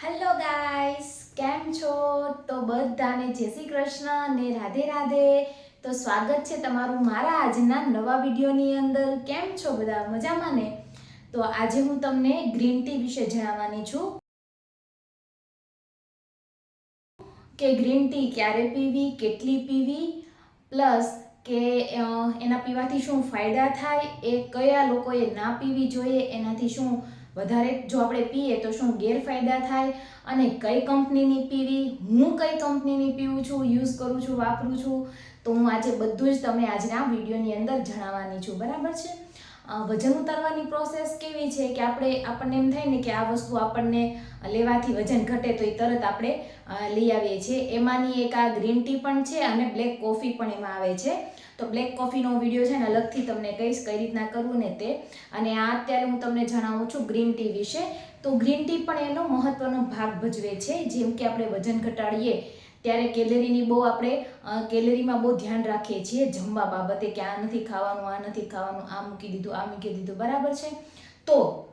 Hello guys કેમ છો? તો બધાને જય શ્રી કૃષ્ણ ને રાધે રાધે. તો સ્વાગત છે તમારું મારા આજના નવા વિડીયોની અંદર. કેમ છો બધા? મજામાં ને? તો આજે હું તમને ગ્રીન ટી વિશે જણાવવાની છું. કે ગ્રીન ટી ક્યારે પીવી, કેટલી પીવી, પ્લસ કે એના પીવાથી શું ફાયદા થાય, એ કયા લોકોએ ના પીવી જોઈએ, એનાથી શું વધારે જો આપણે પીએ તો શું ગેરફાયદા થાય? અને કઈ કંપનીની પીવી? હું કઈ કંપનીની પીવું છું? યુઝ કરું છું? વાપરું છું? તો હું આજે બધું જ તમને આજના વિડીયોની અંદર જણાવવાની છું. બરાબર છે? વજન ઉતારવાની પ્રોસેસ કેવી છે? કે આપણે, આપણને એમ થાય ને કે આ વસ્તુ આપણને લેવાથી વજન ઘટે તો એ તરત આપણે લઈ આવીએ છીએ. એમાંની એક આ ગ્રીન ટી પણ છે અને બ્લેક કોફી પણ એમાં આવે છે. તો બ્લેક કોફીનો વીડિયો છે ને અલગથી તમને કહીશ કઈ રીતના કરવું ને તે. અને આ અત્યારે હું તમને જણાવું છું ગ્રીન ટી વિશે. તો ગ્રીન ટી પણ એનો મહત્વનો ભાગ ભજવે છે. જેમ કે આપણે વજન ઘટાડીએ, ત્યારે કેલેરીની બહુ આપણે કેલેરીમાં બહુ ધ્યાન રાખીએ છીએ. જમવા બાબતે કે આ નથી ખાવાનું, આ નથી ખાવાનું, આ મૂકી દીધું, આ મૂકી દીધું. બરાબર છે? તો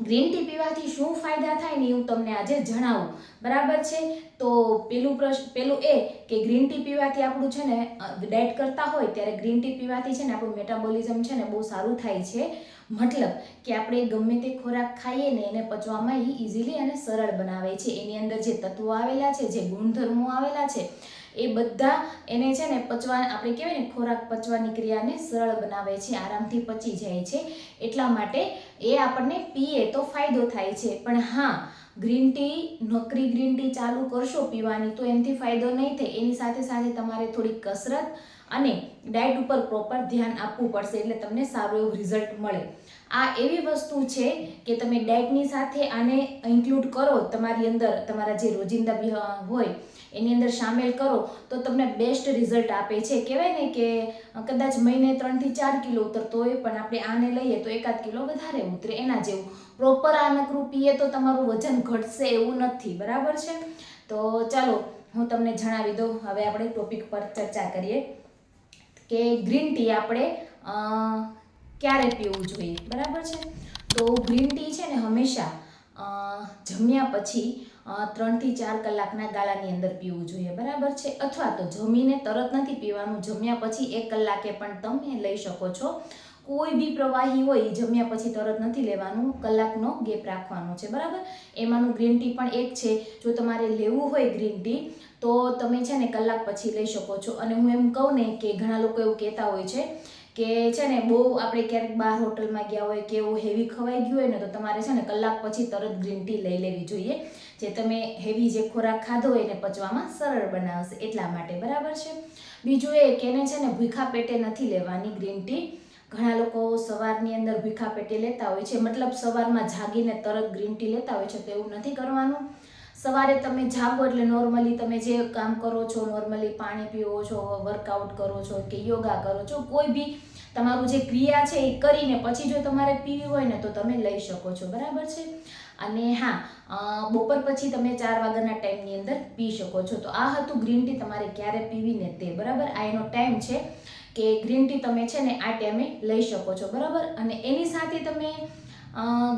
ગ્રીન ટી પીવાથી શું ફાયદા થાય ને હું તમને આજે જણાવું. બરાબર છે? તો પેલું પ્રશ્ન, પેલું એ કે ગ્રીન ટી પીવાથી આપણું છે ને ડાયટ કરતા હોય ત્યારે ગ્રીન ટી પીવાથી છે ને આપણું મેટાબોલિઝમ છે ને બહુ સારું થાય છે. મતલબ કે આપણે ગમે તે ખોરાક ખાઈએ ને એને પચવામાં એ ઇઝીલી અને સરળ બનાવે છે. એની અંદર જે તત્વો આવેલા છે, જે ગુણધર્મો આવેલા છે એ બધા એને છે ને પચવા આપણે કહેવાય ને ખોરાક પચવાની ક્રિયાને સરળ બનાવે છે, આરામથી પચી જાય છે. એટલા માટે એ આપણને પીએ તો ફાયદો થાય છે. પણ હા, ગ્રીન ટી, નકરી ગ્રીન ટી ચાલુ કરશો પીવાની તો એનાથી ફાયદો નહીં થાય. એની સાથે સાથે તમારે થોડી કસરત અને ડાયટ ઉપર પ્રોપર ધ્યાન આપવું પડશે એટલે તમને સારું એવું રિઝલ્ટ મળે. આ એવી વસ્તુ છે કે તમે ડાયટની સાથે આને ઇન્ક્લુડ કરો, તમારી અંદર તમારા જે રોજિંદા હોય, એની અંદર સામેલ કરો, તો તમને બેસ્ટ રિઝલ્ટ આપે છે. કહેવાય ને કે, કદાચ મહિને ત્રણથી ચાર કિલો ઉતરતો હોય, પણ આપણે આને લઈએ તો એકાદ કિલો વધારે ઉતરે એના જેવું. પ્રોપર આનકરું નકરું પીએ તો તમારું વજન ઘટશે એવું નથી, બરાબર છે? તો ચાલો, હું તમને જણાવી દઉં. હવે આપણે ટોપિક પર ચર્ચા કરીએ. કે ગ્રીન ટી આપણે ક્યારે પીવું જોઈએ? બરાબર છે? તો ગ્રીન ટી છે ને હંમેશા જમ્યા પછી ત્રણથી ચાર કલાકના ગાળાની અંદર પીવું જોઈએ. બરાબર છે? અથવા તો જમીને તરત નથી પીવાનું. જમ્યા પછી એક કલાકે પણ તમે લઈ શકો છો. કોઈ બી પ્રવાહી હોય એ જમ્યા પછી તરત નથી લેવાનું, કલાકનો ગેપ રાખવાનો છે, બરાબર? એમાંનું ગ્રીન ટી પણ એક છે. જો તમારે લેવું હોય ગ્રીન ટી, તો તમે છે ને કલાક પછી લઈ શકો છો. અને હું એમ કહું ને કે ઘણા લોકો એવું કહેતા હોય છે કે છે ને બહુ આપણે ક્યારેક બહાર હોટલમાં ગયા હોય કે એવું હેવી ખવાઈ ગયું હોય ને, તો તમારે છે ને કલાક પછી તરત ગ્રીન ટી લઈ લેવી જોઈએ, જે તમે હેવી જે ખોરાક ખાધો હોય એને પચવામાં સરળ બનાવશે, એટલા માટે, બરાબર છે? બીજું એ કે એને છે ને ભૂખા પેટે નથી લેવાની ગ્રીન ટી. ઘણા લોકો સવારની અંદર ભીખા પેટે લેતા હોય છે. મતલબ સવારમાં જાગીને તરત ગ્રીન ટી લેતા હોય છે, તો એવું નથી કરવાનું. સવારે તમે જાગો એટલે નોર્મલી તમે જે કામ કરો છો નોર્મલી પાણી પીવો છો વર્કઆઉટ કરો છો કે યોગા કરો છો, કોઈ બી તમારું જે ક્રિયા છે એ કરીને પછી જો તમારે પીવી હોય ને તો તમે લઈ શકો છો. બરાબર છે? અને હા બપોર પછી તમે ચાર વાગ્યાના ટાઈમની અંદર પી શકો છો. તો આ હતું ગ્રીન ટી તમારે ક્યારે પીવીને તે. બરાબર? આ એનો ટાઈમ છે કે ગ્રીન ટી તમે છે ને આ ટાઈમે લઈ શકો છો, બરાબર? અને એની સાથે તમે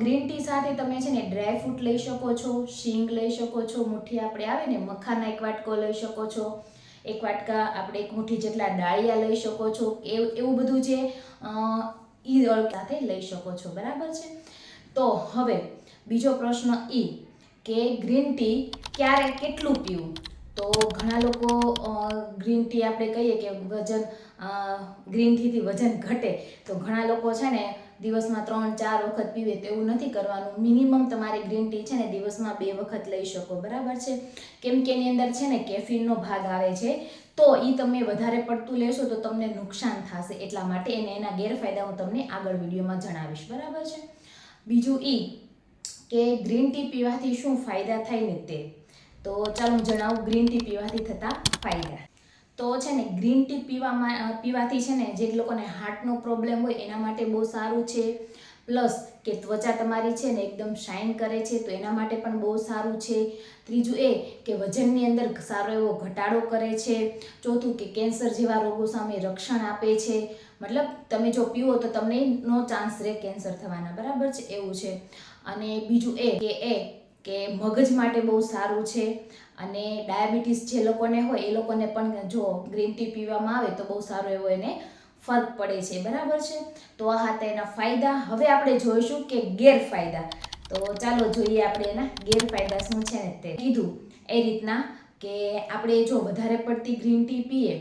ગ્રીન ટી સાથે તમે છે ને ડ્રાય ફ્રૂટ લઈ શકો છો, શીંગ લઈ શકો છો, મુઠ્ઠી આપણે આવે ને મખાના એક વાટકો લઈ શકો છો, એક વાટકા આપણે એક મુઠ્ઠી જેટલા ડાળિયા લઈ શકો છો, એવું એવું બધું જે ઈ સાથે લઈ શકો છો, બરાબર છે? તો હવે બીજો પ્રશ્ન ઈ કે ગ્રીન ટી ક્યારે કેટલું પીવું? તો ઘણા લોકો ગ્રીન ટી આપણે કહીએ કે વજન ગ્રીન ટીથી વજન ઘટે. તો ઘણા લોકો છે ને દિવસમાં ત્રણ, ચાર વખત પીવે તો એવું નથી કરવાનું. મિનિમમ તમારે ગ્રીન ટી છે ને દિવસમાં બે વખત લઈ શકો. બરાબર છે? કેમ કે એની અંદર છે ને કેફીનનો ભાગ આવે છે. તો એ તમે વધારે પડતું લેશો તો તમને નુકસાન થશે. એટલા માટે એને એના ગેરફાયદા હું તમને આગળ વિડીયોમાં જણાવીશ. બરાબર છે? બીજું એ કે ગ્રીન ટી પીવાથી શું ફાયદા થાય ને તે? તો ચાલો હું જણાવું ગ્રીન ટી પીવાથી થતા ફાયદા. તો છે ને ગ્રીન ટી પીવામાં પીવાથી છે ને, જે લોકોને હાર્ટનો પ્રોબ્લેમ હોય, એના માટે બહુ સારું છે. પ્લસ કે ત્વચા તમારી છે ને, એકદમ શાઇન કરે છે, તો એના માટે પણ બહુ સારું છે. ત્રીજું એ કે વજનની અંદર સારો એવો ઘટાડો કરે છે. ચોથું કે કેન્સર જેવા રોગો સામે રક્ષણ આપે છે. મતલબ તમે જો પીવો તો તમને નો ચાન્સ રહે કેન્સર થવાના. બરાબર છે? એવું છે. અને બીજું એ કે એ કે મગજ માટે બહુ સારું છે અને ડાયાબિટીસ જે લોકોને હોય એ લોકોને પણ જો ગ્રીન ટી પીવામાં આવે તો બહુ સારો એવો એને ફરક પડે છે. બરાબર છે? તો આ હતા એના ફાયદા. હવે આપણે જોઈશું કે ગેરફાયદા. તો ચાલો જોઈએ આપણે એના ગેરફાયદા શું છે તે. કીધું એ રીતના કે આપણે જો વધારે પડતી ગ્રીન ટી પીએ,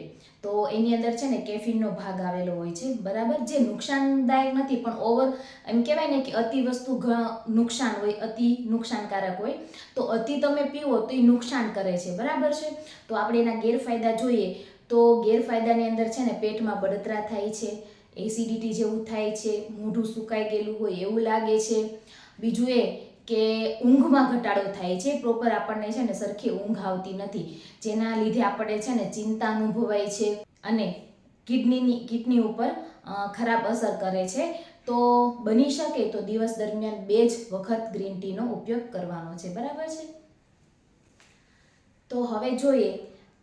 તો એની અંદર છે ને કેફીનનો ભાગ આવેલો હોય છે. બરાબર? જે નુકસાનદાયક નથી, પણ ઓવર એમ કહેવાય ને કે અતિ વસ્તુ નુકસાન હોય, અતિ નુકસાનકારક હોય, તો અતિ તમે પીવો તો એ નુકસાન કરે છે. બરાબર છે? તો આપણે એના ગેરફાયદા જોઈએ. તો ગેરફાયદાની અંદર છે ને પેટમાં બળતરા થાય છે એસિડિટી જેવું થાય છે, મોઢું સુકાઈ ગયેલું હોય એવું લાગે છે. બીજું એ કે ઊંઘમાં ઘટાડો થાય છે પ્રોપર આપણને છે ને સરખી ઊંઘ આવતી નથી. જેના લીધે આપણે છે ને ચિંતા અનુભવાય છે અને કિડનીની, કિડની ઉપર ખરાબ અસર કરે છે. તો બની શકે તો દિવસ દરમિયાન બે જ વખત ગ્રીન ટીનો ઉપયોગ કરવાનો છે. બરાબર છે? તો હવે જોઈએ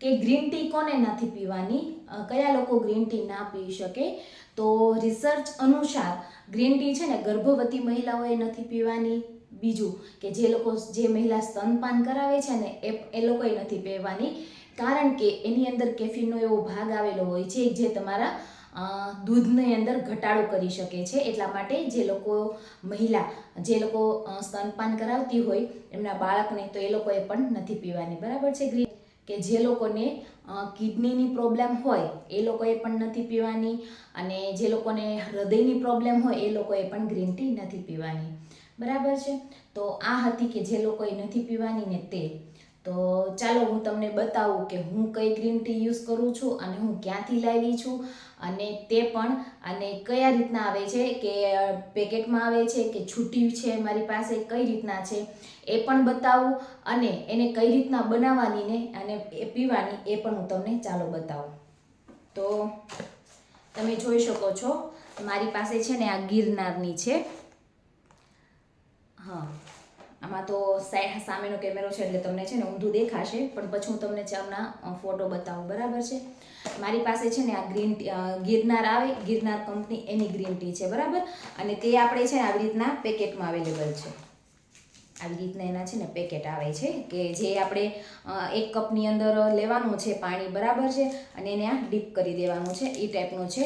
કે ગ્રીન ટી કોને નથી પીવાની? કયા લોકો ગ્રીન ટી ના પી શકે? તો રિસર્ચ અનુસાર ગ્રીન ટી છે ને ગર્ભવતી મહિલાઓએ નથી પીવાની. બીજું કે જે લોકો જે મહિલા સ્તનપાન કરાવે છે ને, એ એ લોકોએ નથી પીવાની કારણ કે એની અંદર કેફીનનો એવો ભાગ આવેલો હોય છે જે તમારા દૂધની અંદર ઘટાડો કરી શકે છે. એટલા માટે જે લોકો મહિલા, જે લોકો સ્તનપાન કરાવતી હોય, એમના બાળકને તો એ લોકોએ પણ નથી પીવાની. બરાબર છે, ગ્રીન? કે જે લોકોને કિડનીની પ્રોબ્લેમ હોય, એ લોકોએ પણ નથી પીવાની. અને જે લોકોને હૃદયની પ્રોબ્લેમ હોય, એ લોકોએ પણ ગ્રીન ટી નથી પીવાની. બરાબર છે? તો આ હતી કે જે લોકોએ નથી પીવાની ને તે. તો ચાલો હું તમને બતાવું કે હું કઈ ગ્રીન ટી યુઝ કરું છું અને હું ક્યાંથી લાવી છું અને તે પણ અને કયા રીતના આવે છે કે પેકેટમાં આવે છે કે છૂટી છે મારી પાસે, કઈ રીતના છે એ પણ બતાવું અને એને કઈ રીતના બનાવવાની ને અને એ પીવાની એ પણ હું તમને ચાલો બતાવું. તો તમે જોઈ શકો છો, મારી પાસે છે ને આ ગિરનારની છે. હા. આમાં તો સાઈ સામેનો કેમેરો છે એટલે તમને છે ને ઊંધું દેખાશે, પણ પછી હું તમને હમણાં ફોટો બતાવું. બરાબર છે? મારી પાસે છે ને આ ગ્રીન ટી ગિરનાર આવે, ગિરનાર કંપની એની ગ્રીન ટી છે. બરાબર? અને તે આપણે છે ને આવી રીતના પેકેટમાં અવેલેબલ છે. આવી રીતના એના છે ને પેકેટ આવે છે કે જે આપણે એક કપની અંદર લેવાનું છે પાણી બરાબર છે અને એને આ ડીપ કરી દેવાનું છે એ ટાઈપનું છે.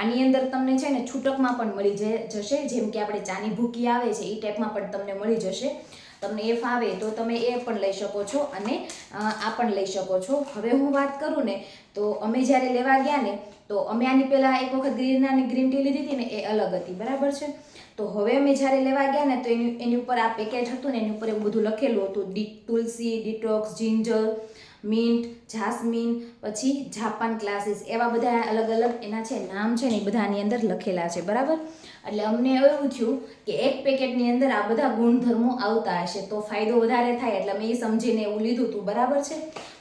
આની અંદર તમને છે ને છૂટકમાં પણ મળી જશે, જેમ કે આપણે ચાની ભૂકી આવે છે એ ટાઈપમાં પણ તમને મળી જશે. તમને એ ફાવે તો તમે એ પણ લઈ શકો છો અને આ પણ લઈ શકો છો. હવે હું વાત કરું ને, તો અમે જ્યારે લેવા ગયા ને, તો અમે આની પહેલાં એક વખત ગિરનારની ગ્રીન ટી લીધી હતી ને, એ અલગ હતી, બરાબર છે? તો હવે અમે જ્યારે લેવા ગયા ને, તો એની એની ઉપર આ પેકેજ હતું ને, એની ઉપર એવું બધું લખેલું હતું, D, tulsi detox ginger mint jasmine પછી જાપાન ક્લાસીસ એવા બધા અલગ અલગ એના છે, નામ છે ને, એ બધાની અંદર લખેલા છે, બરાબર? એટલે અમને એવું થયું કે એક પેકેટની અંદર આ બધા ગુણધર્મો આવતા હશે, તો ફાયદો વધારે થાય, એટલે અમે એ સમજીને એવું લીધું હતું, બરાબર છે?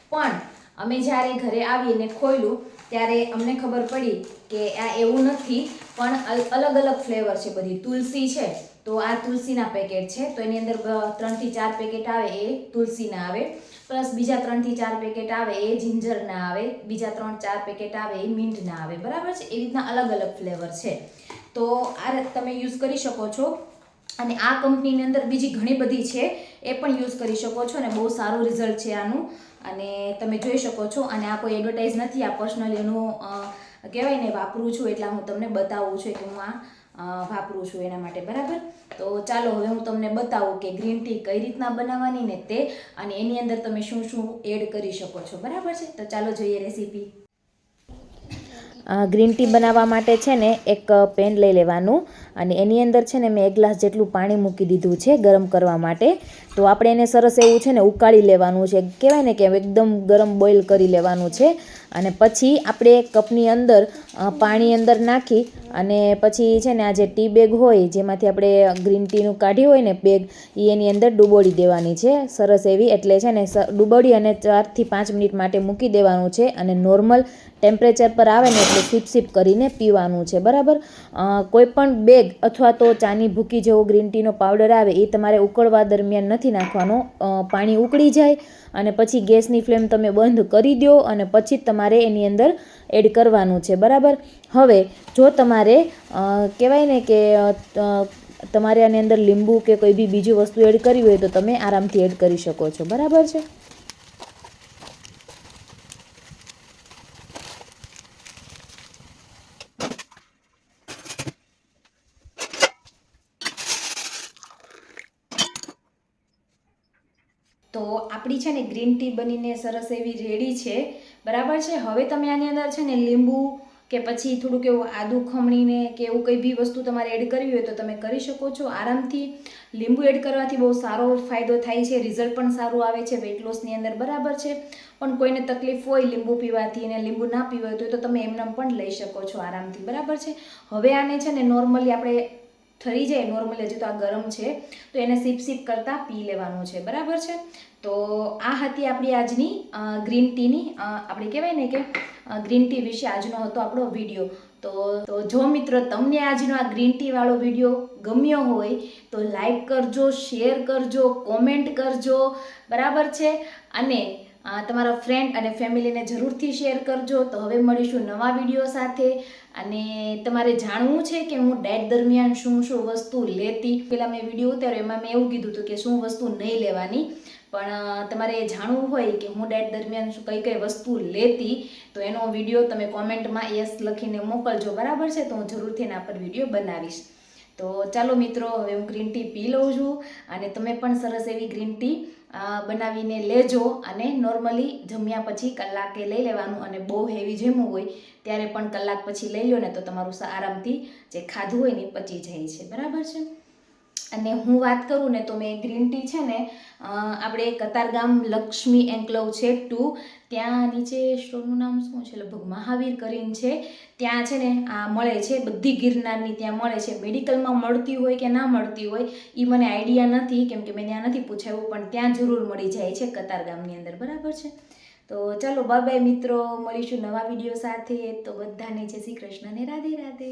પણ અમે જ્યારે ઘરે આવીને ખોલ્યું ત્યારે અમને ખબર પડી કે આ એવું નથી, પણ અલ- અલગ અલગ ફ્લેવર છે બધી. તુલસી છે, તો આ તુલસીના પેકેટ છે. તો એની અંદર ત્રણથી ચાર પેકેટ આવે એ તુલસીના આવે. પ્લસ બીજા ત્રણથી ચાર પેકેટ આવે એ જિંજરના આવે. બીજા ત્રણ ચાર પેકેટ આવે એ મિન્ટના આવે. બરાબર છે? એ રીતના અલગ અલગ ફ્લેવર છે. તો આ તમે યુઝ કરી શકો છો. અને આ કંપનીની અંદર બીજી ઘણી બધી છે, એ પણ યુઝ કરી શકો છો અને બહુ સારું રિઝલ્ટ છે આનું. અને તમે જોઈ શકો છો, અને આ કોઈ એડવર્ટાઇઝ નથી, આ પર્સનલી એનું કહેવાય ને, વાપરું છું એટલે હું તમને બતાવું છું કે હું આ વાપરું છું એના માટે, બરાબર? તો ચાલો, હવે હું તમને બતાવું કે ગ્રીન ટી કઈ રીતના બનાવવાની ને તે, અને એની અંદર તમે શું શું એડ કરી શકો છો, બરાબર છે? તો ચાલો, જોઈએ રેસીપી. ગ્રીન ટી બનાવવા માટે છે ને એક પેન લઈ લેવાનું. અને એની અંદર છે ને મેં એક ગ્લાસ જેટલું પાણી મૂકી દીધું છે ગરમ કરવા માટે. તો આપણે એને સરસ એવું છે ને ઉકાળી લેવાનું છે. કહેવાય ને કે એકદમ ગરમ બોઇલ કરી લેવાનું છે. અને પછી આપણે કપની અંદર પાણી અંદર નાખી અને પછી છે ને આ જે ટી બેગ હોય, જેમાંથી આપણે ગ્રીન ટીનું કાઢ્યું હોય ને બેગ એ એની અંદર ડૂબોળી દેવાની છે. સરસ એવી, એટલે છે ને ડૂબોળી અને ચારથી પાંચ મિનિટ માટે મૂકી દેવાનું છે અને નોર્મલ ટેમ્પરેચર પર આવે ને એટલે સીપ સીપ કરીને પીવાનું છે. બરાબર? કોઈ પણ બેગ અથવા તો ચાની ભૂકી જેવો ગ્રીન ટીનો પાવડર આવે એ તમારે ઉકળવા દરમિયાન નથી નાખવાનો અ, પાણી ઉકળી જાય અને પછી ગેસની ફ્લેમ તમે બંધ કરી દો અને પછી જ તમારે એની અંદર એડ કરવાનું છે બરાબર? હવે જો તમારે કહેવાય ને કે તમારે આની અંદર લીંબુ કે કોઈ બી બીજી વસ્તુ એડ કરવી હોય તો તમે આરામથી એડ કરી શકો છો બરાબર છે? તો આપણી છે ને ગ્રીન ટી બનીને સરસ એવી રેડી છે. બરાબર છે? હવે તમે આની અંદર છે ને લીંબુ કે પછી થોડુંક એવું આદુ ખમણીને કે એવું કંઈ બી વસ્તુ તમારે એડ કરવી હોય તો તમે કરી શકો છો. આરામથી લીંબુ એડ કરવાથી બહુ સારો ફાયદો થાય છે. રિઝલ્ટ પણ સારું આવે છે વેઇટ લોસની અંદર. બરાબર છે? પણ કોઈને તકલીફ હોય લીંબુ પીવાથી અને લીંબુ ના પીવાય તો તમે એમને પણ લઈ શકો છો આરામથી. બરાબર છે? હવે આને છે ને નોર્મલી આપણે ઠરી જાય નોર્મલી હજી તો આ ગરમ છે, તો એને સીપ સીપ કરતાં પી લેવાનું છે. બરાબર છે? તો આ હતી આપણી આજની ગ્રીન ટીની આપણે કહેવાય ને કે ગ્રીન ટી વિશે આજનો હતો આપણો વીડિયો તો તો જો મિત્રો તમને આજનો આ ગ્રીન ટી વાળો વીડિયો ગમ્યો હોય, તો લાઈક કરજો શેર કરજો કોમેન્ટ કરજો. બરાબર છે? અને તમારા ફ્રેન્ડ અને ફેમિલીને જરૂરથી શેર કરજો. તો હવે મળીશું નવા વીડિયો સાથે. અને તમારે જાણવું છે કે હું ડાયટ દરમિયાન શું શું વસ્તુ લેતી? પહેલાં મેં વીડિયો ઉતાર્યો, એમાં મેં એવું કીધું હતું કે શું વસ્તુ નહીં લેવાની. પણ તમારે તમારે જાણવું હોય કે હું ડાયટ દરમિયાન શું કઈ કઈ વસ્તુ લેતી, તો એનો વીડિયો તમે કોમેન્ટમાં યસ લખીને મોકલજો. બરાબર છે? તો હું જરૂરથી એના પર વીડિયો બનાવીશ. તો ચાલો મિત્રો, હવે હું ગ્રીન ટી પી લઉં છું અને તમે પણ સરસ એવી ગ્રીન ટી બનાવીને લેજો અને નોર્મલી જમ્યા પછી કલાકે લઈ લેવાનું અને બહુ હેવી જમવું હોય ત્યારે પણ કલાક પછી લઈ લો ને તો તમારું આરામથી જે ખાધું હોય ને પચી જાય છે. બરાબર છે? અને હું વાત કરું ને તો મેં ગ્રીન ટી છે ને આપણે કતારગામ લક્ષ્મી એન્કલવ છે ટુ, ત્યાં નીચે સ્ટોરનું નામ શું છે? લગભગ મહાવીર કરીને છે. ત્યાં છે ને આ મળે છે, બધી ગિરનારની ત્યાં મળે છે. મેડિકલમાં મળતી હોય કે ના મળતી હોય એ મને આઈડિયા નથી, કેમ કે મેં ત્યાં નથી પૂછાયું, પણ ત્યાં જરૂર મળી જાય છે કતારગામની અંદર. બરાબર છે? તો ચાલો બાય મિત્રો, મળીશું નવા વીડિયો સાથે. તો બધાને જય શ્રી કૃષ્ણ ને રાધે રાધે